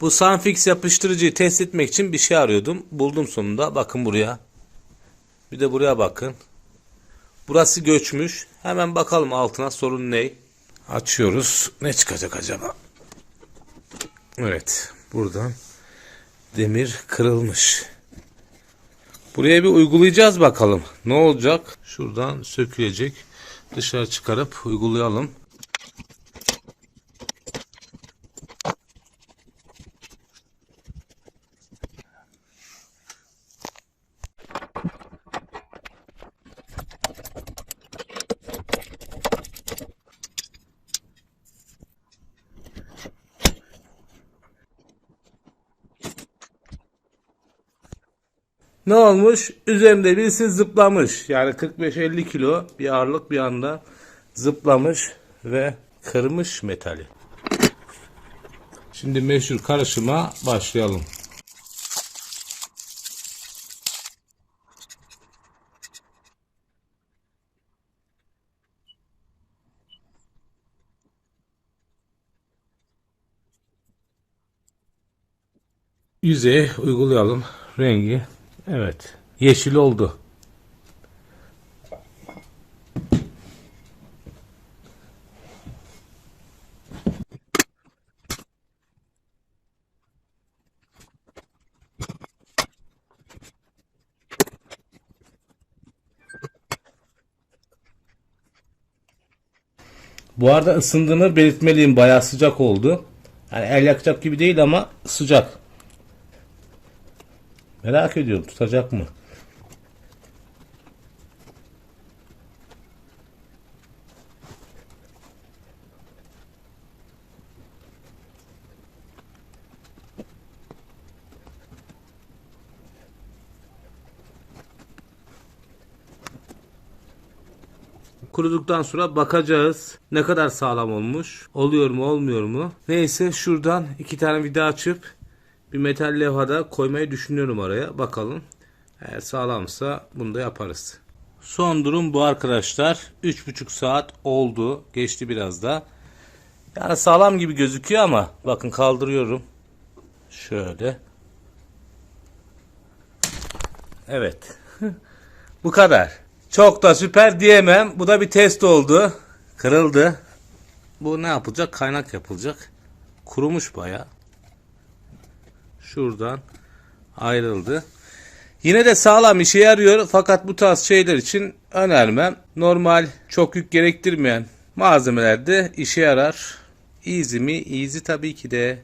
Bu Sunfix yapıştırıcıyı test etmek için bir şey arıyordum. Buldum sonunda. Bakın buraya. Bir de buraya bakın. Burası göçmüş. Hemen bakalım altına sorun ne? Açıyoruz. Ne çıkacak acaba? Evet. Buradan demir kırılmış. Buraya bir uygulayacağız bakalım. Ne olacak? Şuradan sökülecek. Dışarı çıkarıp uygulayalım. Ne olmuş? Üzerinde birisi zıplamış. Yani 45-50 kilo bir ağırlık bir anda zıplamış ve kırmış metali. Şimdi meşhur karışıma başlayalım. Yüzeye uygulayalım. Rengi evet yeşil oldu. Bu arada ısındığını belirtmeliyim. Bayağı sıcak oldu. Yani el yakacak gibi değil ama sıcak. Merak ediyorum tutacak mı? Kuruduktan sonra bakacağız ne kadar sağlam olmuş. Oluyor mu olmuyor mu? Neyse şuradan iki tane vida açıp bir metal levhada koymayı düşünüyorum araya. Bakalım. Eğer sağlamsa bunu da yaparız. Son durum bu arkadaşlar. 3,5 saat oldu. Geçti biraz da. Yani sağlam gibi gözüküyor ama bakın kaldırıyorum. Şöyle. Evet. bu kadar. Çok da süper diyemem. Bu da bir test oldu. Kırıldı. Bu ne yapılacak? Kaynak yapılacak. Kurumuş bayağı. Şuradan ayrıldı. Yine de sağlam işe yarıyor fakat bu tarz şeyler için önermem. Normal çok yük gerektirmeyen malzemelerde işe yarar. Easy mi? Easy tabii ki de.